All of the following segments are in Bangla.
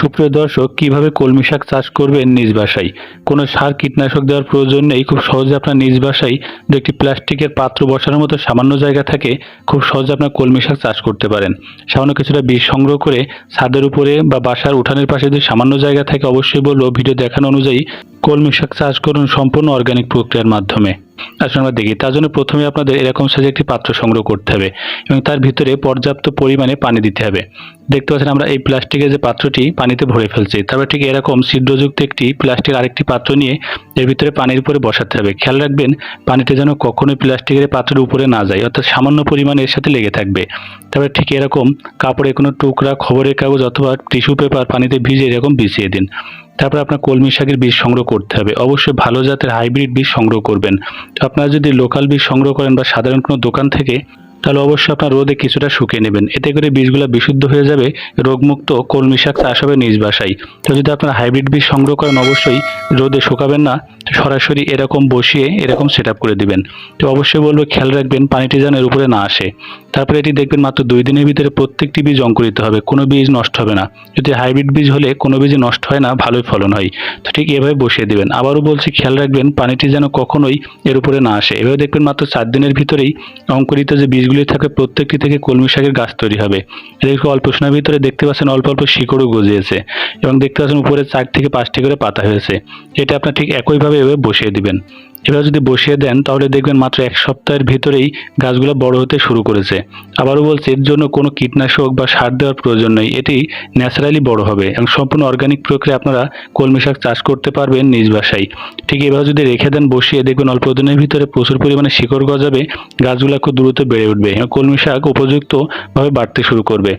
সুপ্রিয় দর্শক, কীভাবে কলমি শাক চাষ করবেন নিজ বাসায়? কোনো সার কীটনাশক দেওয়ার প্রয়োজন নেই, খুব সহজে আপনার নিজ বাসায় যদি একটি প্লাস্টিকের পাত্র বসানোর মতো সামান্য জায়গা থাকে খুব সহজে আপনার কলমি শাক চাষ করতে পারেন। সামান্য কিছুটা বীজ সংগ্রহ করে ছাদের উপরে বা বাসার উঠানের পাশে যদি সামান্য জায়গা থাকে, অবশ্যই বলব, ভিডিও দেখানো অনুযায়ী কলমি শাক চাষ করুন সম্পূর্ণ অর্গানিক প্রক্রিয়ার মাধ্যমে। আসলে আমরা দেখি, তার জন্য প্রথমে আপনাদের এরকম সাইজে একটি পাত্র সংগ্রহ করতে হবে এবং তার ভিতরে পর্যাপ্ত পরিমাণে পানি দিতে হবে। দেখতে পাচ্ছেন আমরা এই প্লাস্টিকের যে পাত্রটি পানিতে ভরে ফেলছি, তারপর ঠিক এরকম ছিদ্রযুক্ত একটি প্লাস্টিক আরেকটি পাত্র নিয়ে এর ভিতরে পানির উপরে বসাতে হবে। খেয়াল রাখবেন পানিতে যেন কখনোই প্লাস্টিকের পাত্রের উপরে না যায়, অর্থাৎ সামান্য পরিমাণে এর সাথে লেগে থাকবে। তারপরে ঠিক এরকম কাপড়ে কোনো টুকরা, খবরের কাগজ অথবা টিস্যু পেপার পানিতে ভিজে এরকম বিছিয়ে দিন। তারপর আপনার কলমি শাকের বীজ সংগ্রহ করতে হবে। অবশ্যই ভালো জাতের হাইব্রিড বীজ সংগ্রহ করবেন। আপনারা যদি লোকাল বীজ সংগ্রহ করেন বা সাধারণ কোনো দোকান থেকে, তাহলে অবশ্যই আপনার রোদে কিছুটা শুকিয়ে নেবেন। এতে করে বীজগুলো বিশুদ্ধ হয়ে যাবে, রোগমুক্ত কলমি শাক চাষ হবে নিজ বাসায়। তো যদি আপনার হাইব্রিড বীজ সংগ্রহ করেন, অবশ্যই রোদে শুকাবেন না সরাসরি এরকম বসিয়ে এরকম সেট করে দিবেন। তো অবশ্যই বলব, খেয়াল রাখবেন, পানিটি যেন এর উপরে না আসে। তারপরে এটি দেখবেন মাত্র দুই দিনের ভিতরে প্রত্যেকটি বীজ অঙ্কুরিত হবে, কোনো বীজ নষ্ট হবে না। যদি হাইব্রিড বীজ হলে কোনো বীজ নষ্ট হয় না, ভালোই ফলন হয়। তো ঠিক এভাবে বসিয়ে দিবেন। আবারও বলছি, খেয়াল রাখবেন, পানিটি যেন কখনোই এর উপরে না আসে। এভাবে দেখবেন মাত্র চার দিনের ভিতরেই অঙ্কুরিত যে বীজগুলি থাকে, প্রত্যেকটি থেকে কলমি শাকের গাছ তৈরি হবে। এদেরকে অল্প সময়ের ভিতরে দেখতে পাচ্ছেন অল্প অল্প শিকড়ও গজিয়েছে এবং দেখতে পাচ্ছেন উপরে চার থেকে পাঁচটি করে পাতা হয়েছে। এটা আপনার ঠিক একইভাবে এভাবে বসিয়ে দিবেন। এবার যদি বসিয়ে দেন, তাহলে দেখবেন মাত্র এক সপ্তাহের ভিতরেই গাছগুলো বড় হতে শুরু করেছে। আবারও বলছি, এর জন্য কোনো কীটনাশক বা সার দেওয়ার প্রয়োজন নেই। এটি ন্যাচারালি বড় হবে এবং সম্পূর্ণ অর্গানিক প্রক্রিয়া আপনারা কলমি শাক চাষ করতে পারবেন নিজ বাসায়। ঠিক এভাবে যদি রেখে দেন, বসিয়ে দেখবেন অল্প দিনের ভিতরে প্রচুর পরিমাণে শিকড় গজাবে, গাছগুলো খুব দ্রুত বেড়ে উঠবে এবং কলমি শাক উপযুক্তভাবে বাড়তে শুরু করবে।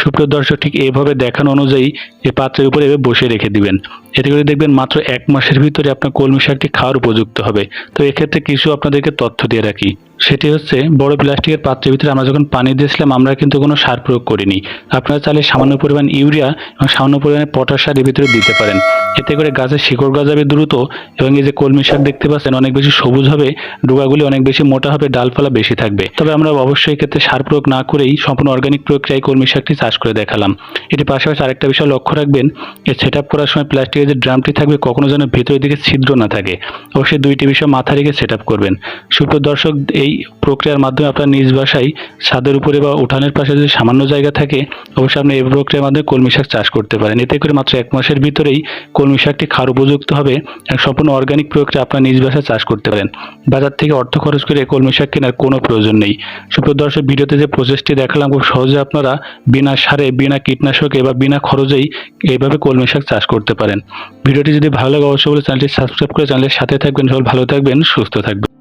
সুপ্রিয় দর্শক, ঠিক এইভাবে দেখানো অনুযায়ী এই পাত্রের উপরে এভাবে বসিয়ে রেখে দিবেন। এতে করে দেখবেন মাত্র এক মাসের ভিতরে আপনার কলমি শাকটি খাওয়ার উপযুক্ত হবে। তো এক্ষেত্রে কিছু আপনাদেরকে তথ্য দিয়ে রাখি। সেটি হচ্ছে বড় প্লাস্টিকের পাত্রের ভিতরে আমরা যখন পানি দিয়েছিলাম, আমরা কিন্তু কোনো সার প্রয়োগ করিনি। আপনারা চাইলে সামান্য পরিমাণ ইউরিয়া এবং সামান্য পরিমাণে পটাশ সার এর ভিতরে দিতে পারেন। এতে করে গাছের শিকড় গজাবে দ্রুত এবং এই যে কলমি শাক দেখতে পাচ্ছেন, অনেক বেশি সবুজ হবে, ডোগাগুলি অনেক বেশি মোটা হবে, ডালপালা বেশি থাকবে। তবে আমরা অবশ্যই ক্ষেত্রে সার প্রয়োগ না করেই সম্পূর্ণ অর্গানিক প্রক্রিয়ায় কলমি শাকটি চাষ করে দেখালাম। এটি পাশাপাশি আরেকটা বিষয় লক্ষ্য রাখবেন এর সেট আপ করার সময় প্লাস্টিকের যে ড্রামটি থাকবে, কখনো যেন ভেতরের দিকে ছিদ্র না থাকে। অবশ্যই দুইটি বিষয় মাথা রেখে সেট আপ করবেন। সুপ্রিয় দর্শক, এই প্রক্রিয়ার মাধ্যমে আপনার নিজ বাসায় ছাদের উপরে বা উঠানের পাশে যদি সামান্য জায়গা থাকে, অবশ্যই আপনি এই প্রক্রিয়ার মাধ্যমে কলমি শাক চাষ করতে পারেন। এতে করে মাত্র এক মাসের ভিতরেই কলমি শাকটি খার উপযুক্ত হবে এবং সম্পূর্ণ অর্গানিক প্রক্রিয়া আপনার নিজ বাসায় চাষ করতে পারেন। বাজার থেকে অর্থ খরচ করে কলমি শাক কেনার কোনো প্রয়োজন নেই। সুপ্রিয় দর্শক, ভিডিওতে যে প্রসেসটি দেখালাম, খুব সহজে আপনারা বিনা সারে, বিনা কীটনাশকে বা বিনা খরচেই এইভাবে কলমি শাক চাষ করতে পারেন। ভিডিওটি যদি ভালো লাগে, অবশ্যই বলে চ্যানেলটি সাবস্ক্রাইব করে চ্যানেলের সাথে থাকবেন। সবাই ভালো থাকবেন, সুস্থ থাকবেন।